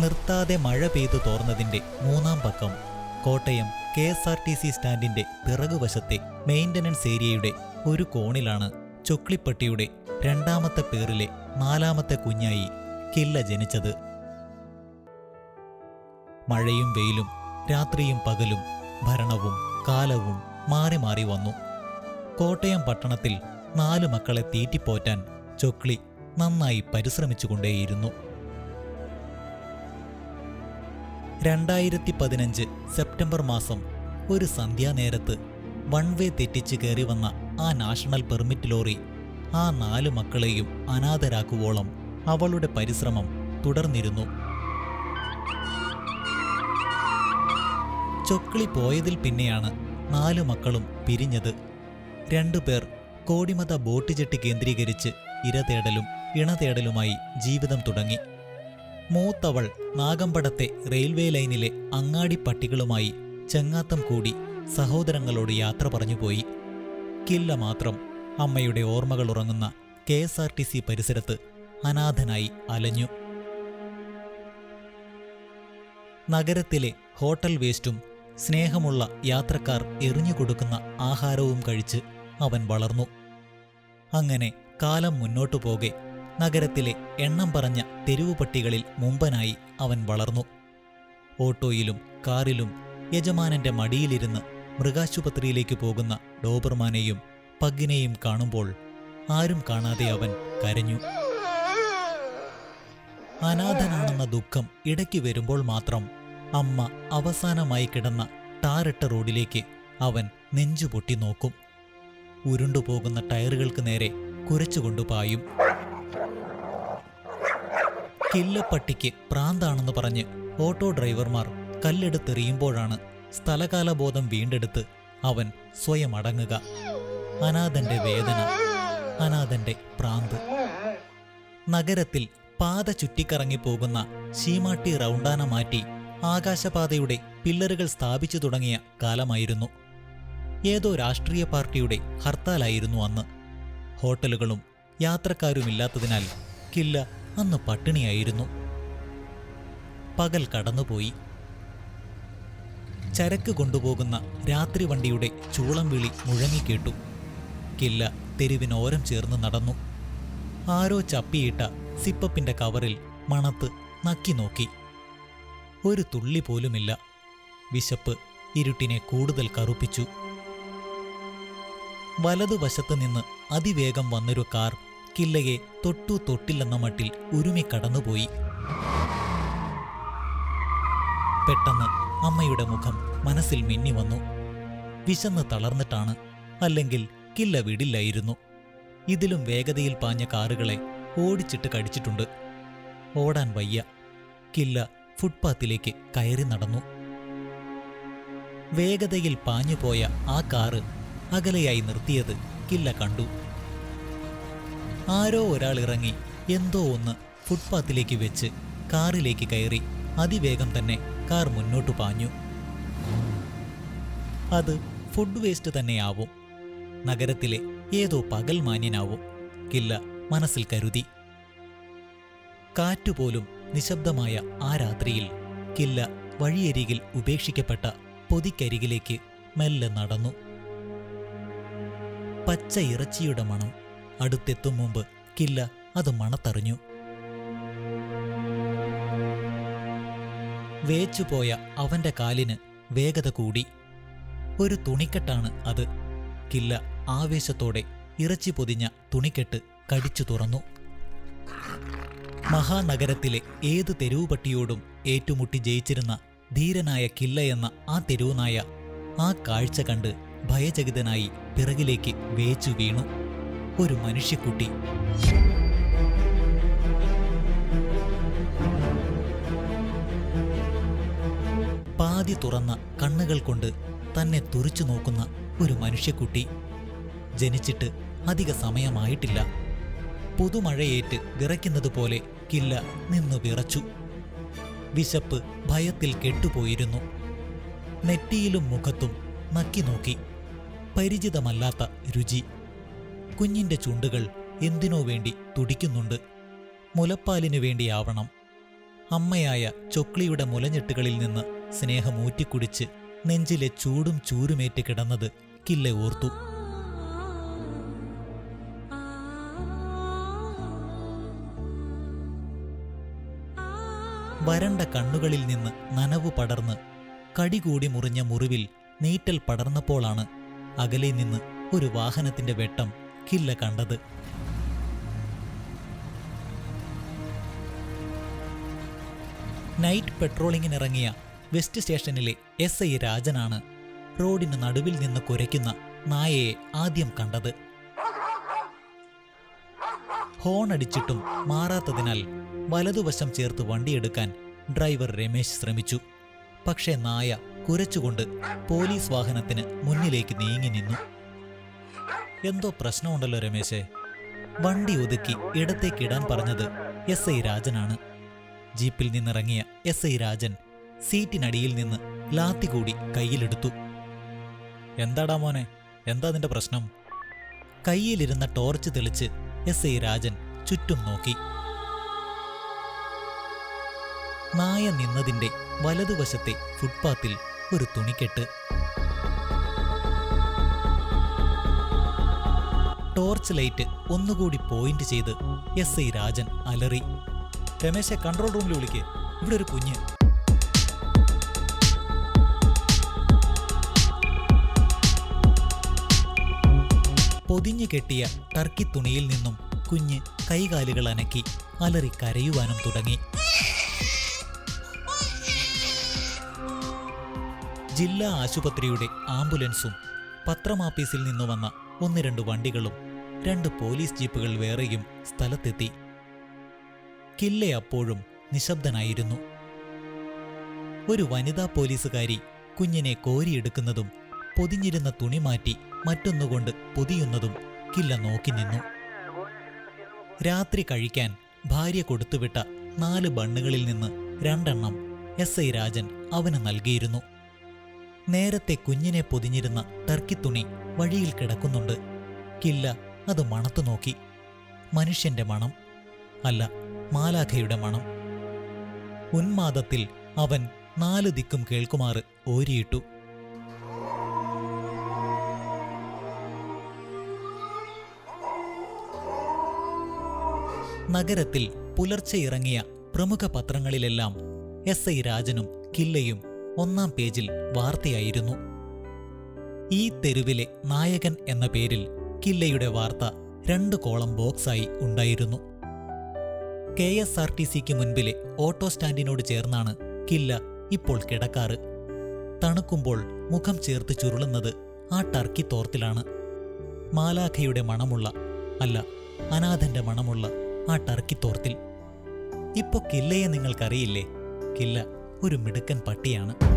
നിർത്താതെ മഴ പെയ്തു തോർന്നതിന്റെ മൂന്നാം പക്കം Kottayam K S R T C സ്റ്റാൻഡിന്റെ പിറകുവശത്തെ മെയിന്റനൻസ് ഏരിയയുടെ ഒരു കോണിലാണ് ചൊക്ലിപ്പട്ടിയുടെ രണ്ടാമത്തെ പേറിലെ നാലാമത്തെ കുഞ്ഞായി കില്ല ജനിച്ചത്. മഴയും വെയിലും രാത്രിയും പകലും ഭരണവും കാലവും മാറി മാറി വന്നു. കോട്ടയം പട്ടണത്തിൽ നാലു മക്കളെ തീറ്റിപ്പോറ്റാൻ ചൊക്ലി നന്നായി പരിശ്രമിച്ചുകൊണ്ടേയിരുന്നു. രണ്ടായിരത്തി പതിനഞ്ച് സെപ്റ്റംബർ മാസം ഒരു സന്ധ്യാനേരത്ത് വൺ വേ തെറ്റിച്ച് കയറി വന്ന ആ നാഷണൽ പെർമിറ്റ് ലോറി ആ നാല് മക്കളെയും അനാഥരാക്കുവോളം അവളുടെ പരിശ്രമം തുടർന്നിരുന്നു. ചൊക്ലി പോയതിൽ പിന്നെയാണ് നാലു മക്കളും പിരിഞ്ഞത്. രണ്ടുപേർ കോടിമത ബോട്ട് ജെട്ടി കേന്ദ്രീകരിച്ച് ഇരതേടലും ഇണതേടലുമായി ജീവിതം തുടങ്ങി. മൂത്തവൾ നാഗമ്പടത്തെ റെയിൽവേ ലൈനിലെ അങ്ങാടി പട്ടികളുമായി ചെങ്ങാത്തം കൂടി സഹോദരങ്ങളോട് യാത്ര പറഞ്ഞുപോയി കില്ല മാത്രം അമ്മയുടെ ഓർമ്മകൾ ഉറങ്ങുന്ന K S R T C പരിസരത്ത് അനാഥനായി അലഞ്ഞു. നഗരത്തിലെ ഹോട്ടൽ വേസ്റ്റും സ്നേഹമുള്ള യാത്രക്കാർ എറിഞ്ഞുകൊടുക്കുന്ന ആഹാരവും കഴിച്ച് അവൻ വളർന്നു. അങ്ങനെ കാലം മുന്നോട്ടു പോകെ നഗരത്തിലെ എണ്ണം പറഞ്ഞ തെരുവു പട്ടികളിൽ മുമ്പനായി അവൻ വളർന്നു. ഓട്ടോയിലും കാറിലും യജമാനന്റെ മടിയിലിരുന്ന് മൃഗാശുപത്രിയിലേക്ക് പോകുന്ന ഡോബർമാനെയും പഗ്ഗിനെയും കാണുമ്പോൾ ആരും കാണാതെ അവൻ കരഞ്ഞു. അനാഥനാണെന്ന ദുഃഖം ഇടയ്ക്ക് വരുമ്പോൾ മാത്രം അമ്മ അവസാനമായി കിടന്ന ടാറിട്ട റോഡിലേക്ക് അവൻ നെഞ്ചുപൊട്ടി നോക്കും. ഉരുണ്ടുപോകുന്ന ടയറുകൾക്ക് നേരെ കുരച്ചുകൊണ്ടു പായും. കില്ലപ്പട്ടിക്ക് പ്രാന്താണെന്ന് പറഞ്ഞ് ഓട്ടോ ഡ്രൈവർമാർ കല്ലെടുത്തെറിയുമ്പോഴാണ് സ്ഥലകാലബോധം വീണ്ടെടുത്ത് അവൻ സ്വയം അടങ്ങുക. അനാഥന്റെ വേദന അനാഥന്റെ പ്രാന്ത്. നഗരത്തിൽ പാത ചുറ്റിക്കറങ്ങിപ്പോകുന്ന ശീമാട്ടി റൗണ്ടാന മാറ്റി ആകാശപാതയുടെ പില്ലറുകൾ സ്ഥാപിച്ചു തുടങ്ങിയ കാലമായിരുന്നു. ഏതോ രാഷ്ട്രീയ പാർട്ടിയുടെ ഹർത്താലായിരുന്നു അന്ന്. ഹോട്ടലുകളും യാത്രക്കാരുമില്ലാത്തതിനാൽ കില്ല അന്ന് പട്ടിണിയായിരുന്നു. പകൽ കടന്നുപോയി. ചരക്ക് കൊണ്ടുപോകുന്ന രാത്രി വണ്ടിയുടെ ചൂളം വിളി മുഴങ്ങിക്കേട്ടു കില്ല തെരുവിനോരം ചേർന്ന് നടന്നു. ആരോ ചപ്പിയിട്ട സിപ്പപ്പിന്റെ കവറിൽ മണത്ത് നക്കി നോക്കി. ഒരു തുള്ളി പോലുമില്ല. വിശപ്പ് ഇരുട്ടിനെ കൂടുതൽ കറുപ്പിച്ചു. വലതുവശത്ത് നിന്ന് അതിവേഗം വന്നൊരു കാർ കില്ലയെ തൊട്ടു തൊട്ടില്ലെന്ന മട്ടിൽ ഉരുമി കടന്നുപോയി. പെട്ടെന്ന് അമ്മയുടെ മുഖം മനസ്സിൽ മിന്നി വന്നു. വിശന്ന് തളർന്നിട്ടാണ് അല്ലെങ്കിൽ കില്ല വിടില്ലായിരുന്നു. ഇതിലും വേഗതയിൽ പാഞ്ഞ കാറുകളെ ഓടിച്ചിട്ട് കടിച്ചിട്ടുണ്ട്. ഓടാൻ വയ്യ. കില്ല ഫുട്പാത്തിലേക്ക് കയറി നടന്നു. വേഗതയിൽ പാഞ്ഞുപോയ ആ കാറ് അകലെയായി നിർത്തിയത് കില്ല കണ്ടു. ആരോ ഒരാൾ ഇറങ്ങി എന്തോ ഒന്ന് ഫുട്പാത്തിലേക്ക് വെച്ച് കാറിലേക്ക് കയറി അതിവേഗം തന്നെ കാർ മുന്നോട്ട് പാഞ്ഞു. അത് ഫുഡ് വേസ്റ്റ് തന്നെയാവും. നഗരത്തിലെ ഏതോ പകൽ മാന്യനാവും കില്ല മനസ്സിൽ കരുതി. കാറ്റുപോലും നിശബ്ദമായ ആ രാത്രിയിൽ കില്ല വഴിയരികിൽ ഉപേക്ഷിക്കപ്പെട്ട പൊതിക്കരികിലേക്ക് മെല്ലെ നടന്നു. പച്ച ഇറച്ചിയുടെ മണം അടുത്തെത്തും മുമ്പ് കില്ല അത് മണത്തറിഞ്ഞു. വേച്ചുപോയ അവന്റെ കാലിന് വേഗത കൂടി. ഒരു തുണിക്കെട്ടാണ് അത്. കില്ല ആവേശത്തോടെ ഇറച്ചി പൊതിഞ്ഞ തുണിക്കെട്ട് കടിച്ചു തുറന്നു. മഹാനഗരത്തിലെ ഏത് തെരുവുപട്ടിയോടും ഏറ്റുമുട്ടി ജയിച്ചിരുന്ന ധീരനായ കില്ല എന്ന ആ തെരുവുനായ ആ കാഴ്ച കണ്ട് ഭയചകിതനായി പിറകിലേക്ക് വേച്ചു വീണു. ഒരു മനുഷ്യക്കുട്ടി. പാതി തുറന്ന കണ്ണുകൾ കൊണ്ട് തന്നെ തുറിച്ചു നോക്കുന്ന ഒരു മനുഷ്യക്കുട്ടി. ജനിച്ചിട്ട് അധിക സമയമായിട്ടില്ല. പുതുമഴയേറ്റ് വിറയ്ക്കുന്നത് പോലെ കില്ല നിന്നു വിറച്ചു. വിശപ്പ് ഭയത്തിൽ കെട്ടുപോയിരുന്നു. നെറ്റിയിലും മുഖത്തും നക്കി നോക്കി. പരിചിതമല്ലാത്ത രുചി. കുഞ്ഞിന്റെ ചുണ്ടുകൾ എന്തിനോ വേണ്ടി തുടിക്കുന്നുണ്ട്. മുലപ്പാലിനു വേണ്ടിയാവണം. അമ്മയായ ചൊക്ലിയുടെ മുലഞ്ഞെട്ടുകളിൽ നിന്ന് സ്നേഹം ഊറ്റിക്കുടിച്ച് നെഞ്ചിലെ ചൂടും ചൂരുമേറ്റ് കിടന്നത് കില്ല ഓർത്തു. വരണ്ട കണ്ണുകളിൽ നിന്ന് നനവ് പടർന്ന് കടികൂടി മുറിഞ്ഞ മുറിവിൽ നീറ്റൽ പടർന്നപ്പോളാണ് അകലെ നിന്ന് ഒരു വാഹനത്തിന്റെ വെട്ടം കില്ല കണ്ടത്. നൈറ്റ് പെട്രോളിങ്ങിനിറങ്ങിയ വെസ്റ്റ് സ്റ്റേഷനിലെ എസ് ഐ രാജനാണ് റോഡിന് നടുവിൽ നിന്ന് കുരയ്ക്കുന്ന നായയെ ആദ്യം കണ്ടത്. ഹോൺ അടിച്ചിട്ടും മാറാത്തതിനാൽ വലതുവശം ചേർത്ത് വണ്ടിയെടുക്കാൻ ഡ്രൈവർ രമേശ് ശ്രമിച്ചു. പക്ഷേ നായ കുരച്ചുകൊണ്ട് പോലീസ് വാഹനത്തിന് മുന്നിലേക്ക് നീങ്ങി നിന്നു. എന്തോ പ്രശ്നമുണ്ടല്ലോ രമേശേ. വണ്ടി ഒതുക്കി ഇടത്തേക്കിടാൻ പറഞ്ഞത് എസ് ഐ രാജനാണ്. ജീപ്പിൽ നിന്നിറങ്ങിയ എസ് ഐ രാജൻ സീറ്റിനടിയിൽ നിന്ന് ലാത്തി കൂടി കയ്യിലെടുത്തു. എന്താടാ മോനെ എന്താ നിന്റെ പ്രശ്നം? കയ്യിലിരുന്ന ടോർച്ച് തെളിച്ച് എസ് ഐ രാജൻ ചുറ്റും നോക്കി. നായ നിന്നതിന്റെ വലതുവശത്തെ ഫുട്പാത്തിൽ ഒരു തുണിക്കെട്ട്. ടോർച്ച് ലൈറ്റ് ഒന്നുകൂടി പോയിന്റ് ചെയ്ത് എസ് ഐ രാജൻ അലറി. രമേശെ കൺട്രോൾ റൂമിൽ വിളിക്ക്. ഇവിടെ ഒരു കുഞ്ഞ്. പൊതിഞ്ഞു കെട്ടിയ ടർക്കി തുണിയിൽ നിന്നും കുഞ്ഞ് കൈകാലുകൾ അനക്കി. അലറി കരയുവാനും തുടങ്ങി. ജില്ലാ ആശുപത്രിയുടെ ആംബുലൻസും പത്രമാപ്പീസിൽ നിന്നു വന്ന ഒന്ന് രണ്ട് വണ്ടികളും രണ്ട് പോലീസ് ജീപ്പുകൾ വേറെയും സ്ഥലത്തെത്തി. കില്ല അപ്പോഴും നിശബ്ദനായിരുന്നു. ഒരു വനിതാ പോലീസുകാരി കുഞ്ഞിനെ കോരിയെടുക്കുന്നതും പൊതിഞ്ഞിരുന്ന തുണി മാറ്റി മറ്റൊന്നുകൊണ്ട് പൊതിയുന്നതും കില്ല നോക്കി നിന്നു. രാത്രി കഴിക്കാൻ ഭാര്യ കൊടുത്തുവിട്ട നാല് ബണ്ണുകളിൽ നിന്ന് രണ്ടെണ്ണം എസ് ഐ രാജൻ അവന് നൽകിയിരുന്നു. നേരത്തെ കുഞ്ഞിനെ പൊതിഞ്ഞിരുന്ന ടർക്കിത്തുണി വഴിയിൽ കിടക്കുന്നുണ്ട്. കില്ല അത് മണത്തു നോക്കി. മനുഷ്യന്റെ മണം അല്ല മാലാഖയുടെ മണം. ഉന്മാദത്തിൽ അവൻ നാല് ദിക്കും കേൾക്കുമാറ് ഓരിയിട്ടു. നഗരത്തിൽ പുലർച്ചെ ഇറങ്ങിയ പ്രമുഖ പത്രങ്ങളിലെല്ലാം എസ് ഐ രാജനും കില്ലയും ഒന്നാം പേജിൽ വാർത്തയായിരുന്നു. ഈ തെരുവിലെ നായകൻ എന്ന പേരിൽ കില്ലയുടെ വാർത്ത രണ്ട് കോളം ബോക്സായി ഉണ്ടായിരുന്നു. കെ എസ് ആർ ടി സിക്ക് മുൻപിലെ ഓട്ടോ സ്റ്റാൻഡിനോട് ചേർന്നാണ് കില്ല ഇപ്പോൾ കിടക്കാറ്. തണുക്കുമ്പോൾ മുഖം ചേർത്ത് ചുരുളുന്നത് ആ ടർക്കി തോർത്തിലാണ്. മാലാഖയുടെ മണമുള്ള അല്ല അനാഥന്റെ മണമുള്ള ആ ടർക്കി തോർത്തിൽ. ഇപ്പോ കില്ലയെ നിങ്ങൾക്കറിയില്ലേ? കില്ല ഒരു മിടുക്കൻ പട്ടിയാണ്.